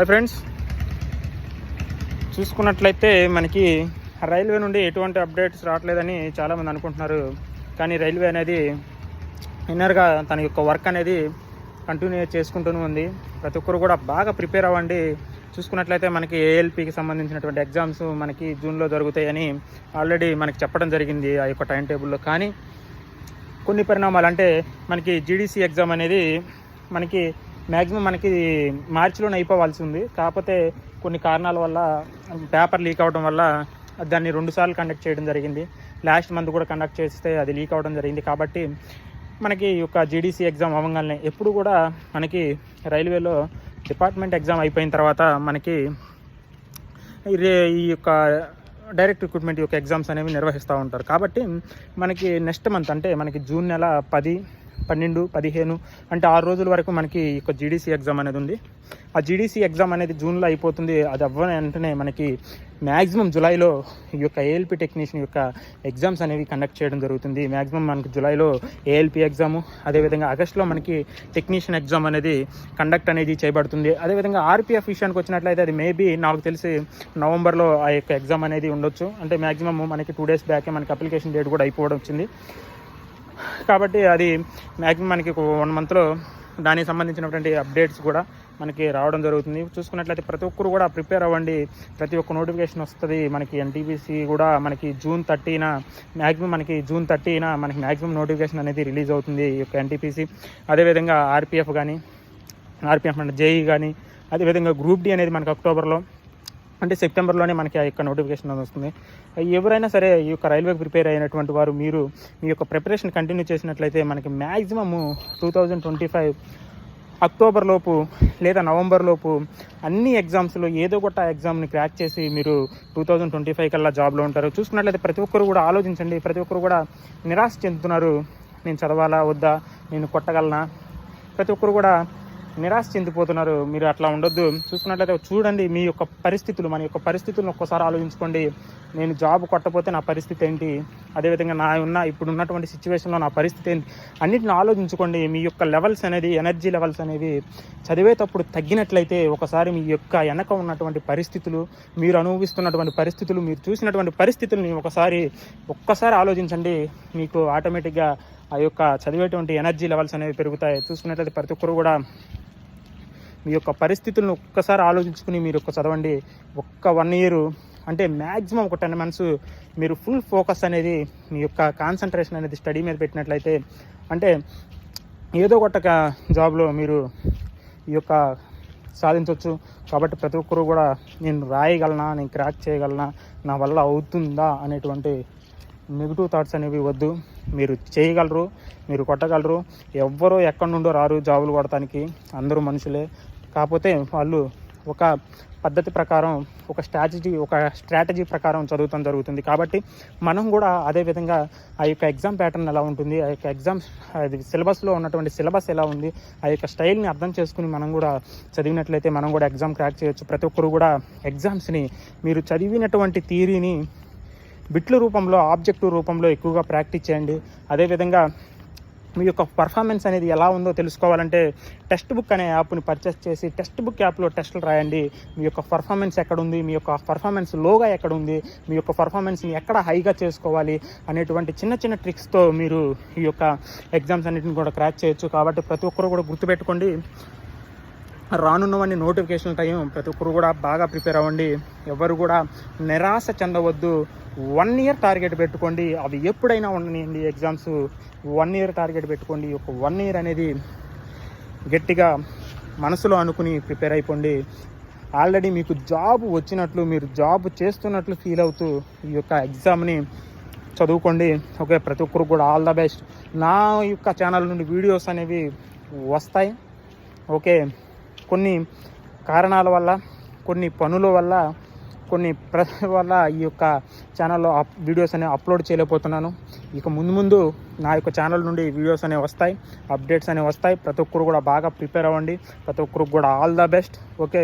Hi friends. చూసుకున్నట్లయితే మనకి railway నుండి ఎటువంటి అప్డేట్స్ రావట్లేదని చాలామంది అనుకుంటున్నారు. కానీ రైల్వే అనేది ఇన్నర్గా తన యొక్క వర్క్ అనేది కంటిన్యూ చేసుకుంటూనే ఉంది. ప్రతి ఒక్కరు కూడా బాగా ప్రిపేర్ అవ్వండి. చూసుకున్నట్లయితే మనకి ఏఎల్పికి సంబంధించినటువంటి ఎగ్జామ్స్ మనకి జూన్లో జరుగుతాయని ఆల్రెడీ మనకి చెప్పడం జరిగింది ఆ యొక్క టైం టేబుల్లో. కానీ కొన్ని పరిణామాలు అంటే మనకి జీడీసీ ఎగ్జామ్ అనేది మనకి మ్యాక్సిమం మనకి మార్చిలోనే అయిపోవాల్సి ఉంది. కాకపోతే కొన్ని కారణాల వల్ల పేపర్ లీక్ అవడం వల్ల దాన్ని రెండుసార్లు కండక్ట్ చేయడం జరిగింది. లాస్ట్ మంత్ కూడా కండక్ట్ చేస్తే అది లీక్ అవడం జరిగింది. కాబట్టి మనకి ఈ యొక్క జీడీసీ ఎగ్జామ్ అవ్వగానే ఎప్పుడు కూడా మనకి రైల్వేలో డిపార్ట్మెంట్ ఎగ్జామ్ అయిపోయిన తర్వాత మనకి ఈ ఈ యొక్క డైరెక్ట్ రిక్రూట్మెంట్ యొక్క ఎగ్జామ్స్ అనేవి నిర్వహిస్తూ ఉంటారు. కాబట్టి మనకి నెక్స్ట్ మంత్ అంటే మనకి జూన్ నెల పది పన్నెండు పదిహేను అంటే ఆరు రోజుల వరకు మనకి ఈ జీడీసీ ఎగ్జామ్ అనేది ఉంది. ఆ జీడీసీ ఎగ్జామ్ అనేది జూన్లో అయిపోతుంది. అది అవ్వని వెంటనే మనకి మ్యాక్సిమం జూలైలో ఈ యొక్క ఏఎల్పి టెక్నీషియన్ యొక్క ఎగ్జామ్స్ అనేవి కండక్ట్ చేయడం జరుగుతుంది. మ్యాక్సిమం మనకి జూలైలో ఏఎల్పి ఎగ్జాము అదేవిధంగా ఆగస్టులో మనకి టెక్నీషియన్ ఎగ్జామ్ అనేది కండక్ట్ అనేది చేయబడుతుంది. అదేవిధంగా ఆర్పిఎఫ్ విషయానికి వచ్చినట్లయితే అది మేబీ నాకు తెలిసి నవంబర్లో ఆ యొక్క ఎగ్జామ్ అనేది ఉండొచ్చు. అంటే మ్యాక్సిమం మనకి టూ డేస్ బ్యాకే మనకి అప్లికేషన్ డేట్ కూడా అయిపోవడం వచ్చింది. కాబట్టి అది మ్యాక్సిమం మనకి వన్ మంత్లో దానికి సంబంధించినటువంటి అప్డేట్స్ కూడా మనకి రావడం జరుగుతుంది. చూసుకున్నట్లయితే ప్రతి ఒక్కరు కూడా ప్రిపేర్ అవ్వండి. ప్రతి ఒక్క నోటిఫికేషన్ వస్తుంది. మనకి ఎన్టీపీసీ కూడా మనకి జూన్ థర్టీన మ్యాక్సిమం మనకి జూన్ థర్టీన మనకి మ్యాక్సిమం నోటిఫికేషన్ అనేది రిలీజ్ అవుతుంది ఈ యొక్క ఎన్టీపీసీ అదేవిధంగా ఆర్పిఎఫ్ కానీ ఆర్పిఎఫ్ అంటే జేఈ కానీ అదేవిధంగా గ్రూప్ డి అనేది మనకి అక్టోబర్లో అంటే సెప్టెంబర్లోనే మనకి ఆ యొక్క నోటిఫికేషన్ వస్తుంది. ఎవరైనా సరే ఈ యొక్క రైల్వేకి ప్రిపేర్ అయినటువంటి వారు మీరు మీ యొక్క ప్రిపరేషన్ కంటిన్యూ చేసినట్లయితే మనకి maximum two thousand twenty five October లోపు లేదా నవంబర్ లోపు అన్ని ఎగ్జామ్స్లో ఏదో ఒకటి ఎగ్జామ్ని క్రాక్ చేసి మీరు టూ థౌజండ్ ట్వంటీ ఫైవ్ కల్లా జాబ్లో ఉంటారు. చూసుకున్నట్లయితే ప్రతి ఒక్కరు కూడా ఆలోచించండి. ప్రతి ఒక్కరు కూడా నిరాశ చెందుతున్నారు. నేను చదవాలా? వద్దా? నేను కొట్టగలనా? ప్రతి ఒక్కరు కూడా నిరాశ చెందిపోతున్నారు. మీరు అట్లా ఉండొద్దు. చూసుకున్నట్లయితే చూడండి మీ యొక్క పరిస్థితులు. మన యొక్క పరిస్థితులను ఒక్కసారి ఆలోచించుకోండి. నేను జాబ్ కొట్టపోతే నా పరిస్థితి ఏంటి? అదేవిధంగా నా ఉన్న ఇప్పుడు ఉన్నటువంటి సిచ్యువేషన్లో నా పరిస్థితి ఏంటి? అన్నింటిని ఆలోచించుకోండి. మీ యొక్క లెవెల్స్ అనేది ఎనర్జీ లెవెల్స్ అనేవి చదివేటప్పుడు తగ్గినట్లయితే ఒకసారి మీ యొక్క వెనక ఉన్నటువంటి పరిస్థితులు మీరు అనుభవిస్తున్నటువంటి పరిస్థితులు మీరు చూసినటువంటి పరిస్థితుల్ని ఒకసారి ఒక్కసారి ఆలోచించండి. మీకు ఆటోమేటిక్గా ఆ యొక్క చదివేటువంటి ఎనర్జీ లెవెల్స్ అనేవి పెరుగుతాయి. చూసుకున్నట్లయితే ప్రతి ఒక్కరు కూడా మీ యొక్క పరిస్థితులను ఒక్కసారి ఆలోచించుకుని మీరు ఒక చదవండి. ఒక్క వన్ ఇయర్ అంటే మ్యాక్సిమం ఒక టెన్ మంత్స్ మీరు ఫుల్ ఫోకస్ అనేది మీ యొక్క కాన్సన్ట్రేషన్ అనేది స్టడీ మీద పెట్టినట్లయితే అంటే ఏదో ఒక జాబ్లో మీరు ఈ యొక్క సాధించవచ్చు కాబట్టి ప్రతి ఒక్కరు కూడా నేను రాయగలనా నేను క్రాక్ చేయగలనా నా వల్ల అవుతుందా అనేటువంటి నెగిటివ్ థాట్స్ అనేవి వద్దు. మీరు చేయగలరు మీరు కొట్టగలరు. ఎవ్వరూ ఎక్కడి నుండో రారు జాబులు కొడటానికి అందరూ మనుషులే. కాకపోతే వాళ్ళు ఒక పద్ధతి ప్రకారం ఒక స్ట్రాటజీ ఒక స్ట్రాటజీ ప్రకారం చదువుతాం జరుగుతుంది. కాబట్టి మనం కూడా అదే విధంగా ఆ యొక్క ఎగ్జామ్ ప్యాటర్న్ ఎలా ఉంటుంది ఆ యొక్క ఎగ్జామ్ అది సిలబస్లో ఉన్నటువంటి సిలబస్ ఎలా ఉంది ఆ యొక్క స్టైల్ని అర్థం చేసుకుని మనం కూడా చదివినట్లయితే మనం కూడా ఎగ్జామ్ క్రాక్ చేయొచ్చు. ప్రతి ఒక్కరు కూడా ఎగ్జామ్స్ని మీరు చదివినటువంటి థీరీని బిట్ల రూపంలో ఆబ్జెక్టు రూపంలో ఎక్కువగా ప్రాక్టీస్ చేయండి. అదేవిధంగా మీ యొక్క పర్ఫార్మెన్స్ అనేది ఎలా ఉందో తెలుసుకోవాలంటే టెక్స్ట్ బుక్ అనే యాప్ని పర్చేస్ చేసి టెక్స్ట్ బుక్ యాప్లో టెస్టులు రాయండి. మీ యొక్క పర్ఫార్మెన్స్ ఎక్కడ ఉంది మీ యొక్క పర్ఫార్మెన్స్ లోగా ఎక్కడ ఉంది మీ యొక్క పర్ఫార్మెన్స్ని ఎక్కడ హైగా చేసుకోవాలి? అనేటువంటి చిన్న చిన్న ట్రిక్స్తో మీరు ఈ యొక్క ఎగ్జామ్స్ అన్నిటిని కూడా క్రాక్ చేయొచ్చు. కాబట్టి ప్రతి ఒక్కరు కూడా గుర్తుపెట్టుకోండి. రానున్నవన్నీ నోటిఫికేషన్ టైం ప్రతి ఒక్కరు కూడా బాగా ప్రిపేర్ అవ్వండి. ఎవరు కూడా నిరాశ చెందవద్దు. వన్ ఇయర్ టార్గెట్ పెట్టుకోండి. అవి ఎప్పుడైనా ఉండనియండి ఎగ్జామ్స్ వన్ ఇయర్ టార్గెట్ పెట్టుకోండి. ఒక వన్ ఇయర్ అనేది గట్టిగా మనసులో అనుకుని ప్రిపేర్ అయిపోండి. ఆల్రెడీ మీకు జాబ్ వచ్చినట్లు మీరు జాబ్ చేస్తున్నట్లు ఫీల్ అవుతూ ఈ యొక్క ఎగ్జామ్ని చదువుకోండి. ఓకే ప్రతి ఒక్కరు కూడా ఆల్ ద బెస్ట్ నా యొక్క ఛానల్ నుండి వీడియోస్ అనేవి వస్తాయి. ఓకే కొన్ని కారణాల వల్ల కొన్ని పనుల వల్ల కొన్ని ప్ర వల్ల ఈ యొక్క ఛానల్లో అప్ వీడియోస్ అనేవి అప్లోడ్ చేయలేకపోతున్నాను. ఇక ముందు ముందు నా యొక్క ఛానల్ నుండి వీడియోస్ అనేవి వస్తాయి అప్డేట్స్ అనేవి వస్తాయి. ప్రతి ఒక్కరు కూడా బాగా ప్రిపేర్ అవ్వండి. ప్రతి ఒక్కరికి కూడా ఆల్ ద బెస్ట్ ఓకే